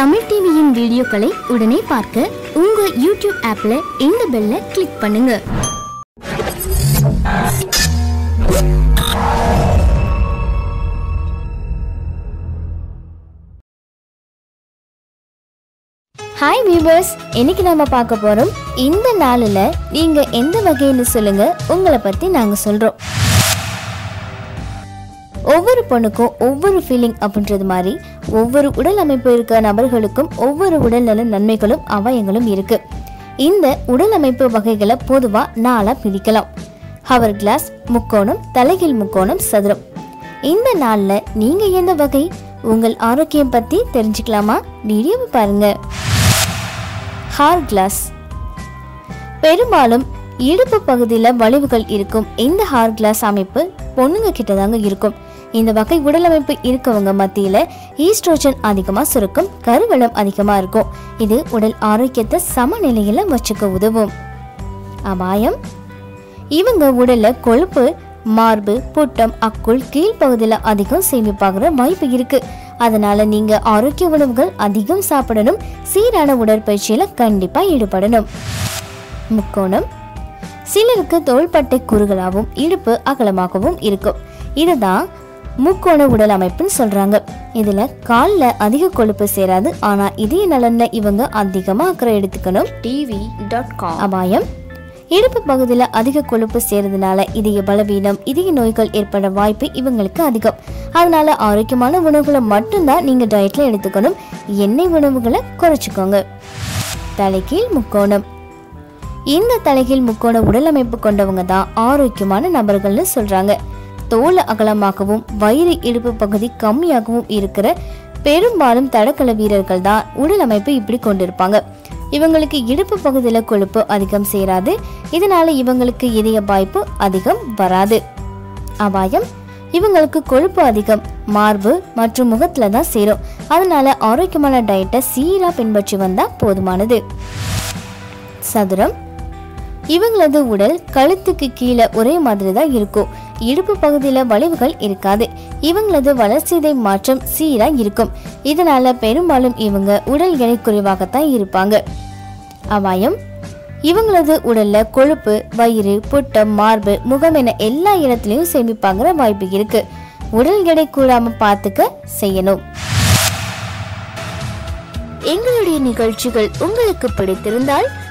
தமிழ் டிவியின் வீடியோக்களை உடனே பார்க்க உங்க யூடியூப் ஆப்ல இந்த பெல்ல கிளிக் பண்ணுங்க. ஹாய் வியூவர்ஸ் இன்னைக்கு நம்ம பார்க்க போறோம் இந்த நாளில் நீங்க எந்த வகைன்னு சொல்லுங்க உங்களை பத்தி நாங்க சொல்றோம். ஒவ்வொரு பொண்ணுக்கும் ஒவ்வொரு ஃபீலிங் அப்படின்றது மாதிரி ஒவ்வொரு உடல் அமைப்பு இருக்க நபர்களுக்கும் ஒவ்வொரு உடல்நல நன்மைகளும் அவயங்களும் இருக்கு. இந்த உடல் அமைப்பு வகைகளை பொதுவாக நாளாக பிரிக்கலாம். ஹவர் கிளாஸ் முக்கோணம் தலைகீழ் முக்கோணம் சதுரம். இந்த நாளில் நீங்கள் எந்த வகை? உங்கள் ஆரோக்கியம் பற்றி தெரிஞ்சுக்கலாமா? வீடியோவை பாருங்க. ஹார் கிளாஸ் பெரும்பாலும் இடுப்பு பகுதியில் வளைவுகள் இருக்கும். இந்த ஹார் கிளாஸ் அமைப்பு பொண்ணுங்க கிட்ட தாங்க இருக்கும். இந்த வகை உடலமைப்பு இருக்கவங்க மத்தியில் ஈஸ்ட்ரோஜன் அதிகமாக சுருக்கும் கருவளம் அதிகமாக இருக்கும். இது உடல் ஆரோக்கியத்தை சமநிலையில் வச்சுக்க உதவும். அபாயம்? இவங்க உடல்ல கொழுப்பு மார்பு புட்டம் அக்குள் கீழ்ப்பகுதியில் அதிகம் சேமிப்பாகிற வாய்ப்பு இருக்கு. அதனால நீங்க ஆரோக்கிய உணவுகள் அதிகம் சாப்பிடணும். சீரான உடற்பயிற்சியில கண்டிப்பா ஈடுபடணும். முக்கோணம்? சிலருக்கு தோள்பட்டை குறுகலாகவும் இடுப்பு அகலமாகவும் இருக்கும். இதுதான் முக்கோண உடல் அமைப்புன்னு சொல்றாங்க. இதுல கால்ல அதிக கொழுப்பு சேராது. ஆனா இதய நலன்ல இவங்க அதிகமா அக்கறை எடுத்துக்கணும். டிவி டாட் காம் அபாயம். இடுப்பு பகுதியில் அதிக கொழுப்பு சேர்றதுனால இதய பலவீனம் இதய நோய்கள் ஏற்பட வாய்ப்பு இவங்களுக்கு அதிகம். அதனால ஆரோக்கியமான உணவுகளை மட்டும்தான் நீங்க டயட்ல எடுத்துக்கணும். எண்ணெய் உணவுகளை குறைச்சிக்கோங்க. தலைகீழ் முக்கோணம். இந்த தலைகீழ் முக்கோண உடல் அமைப்பு கொண்டவங்க தான் ஆரோக்கியமான நபர்கள்னு சொல்றாங்க. தோல் அகலமாகவும் வயிறு இடுப்பு பகுதி கம்மியாகவும் இருக்கிற பெரும்பாலும் தடகள வீரர்கள் தான் உடல் அமைப்பு இப்படி கொண்டிருப்பாங்க. இவங்களுக்கு இடுப்பு பகுதியில் கொழுப்பு அதிகம் சேராது. இதனால இவங்களுக்கு இதய வாய்ப்பு அதிகம் வராது. அபாயம் இவங்களுக்கு கொழுப்பு அதிகம் மார்பு மற்றும் முகத்துல தான் சேரும். அதனால ஆரோக்கியமான டயட்டை சீராக பின்பற்றி வந்தா போதுமானது. சதுரம் இவங்களது உடல் கழுத்துக்கு கீழே ஒரே மாதிரி தான் இருக்கும். இடுப்பு பகுதியில் வளைவுகள் இருக்காது. இவங்களது வளர்ச்சிதை மாற்றம் சீராக இருக்கும். இதனால பெரும்பாலும் இவங்க உடல் எடை குறைவாகத்தான் இருப்பாங்க. அபாயம்? இவங்களது உடல்ல கொழுப்பு வயிறு புட்டம் மார்பு முகம் என எல்லா இடத்துலையும் சேமிப்பாங்கிற வாய்ப்பு இருக்கு. உடல் எடை கூடாம பார்த்துக்க செய்யணும். எங்களுடைய நிகழ்ச்சிகள் உங்களுக்கு பிடித்திருந்தால்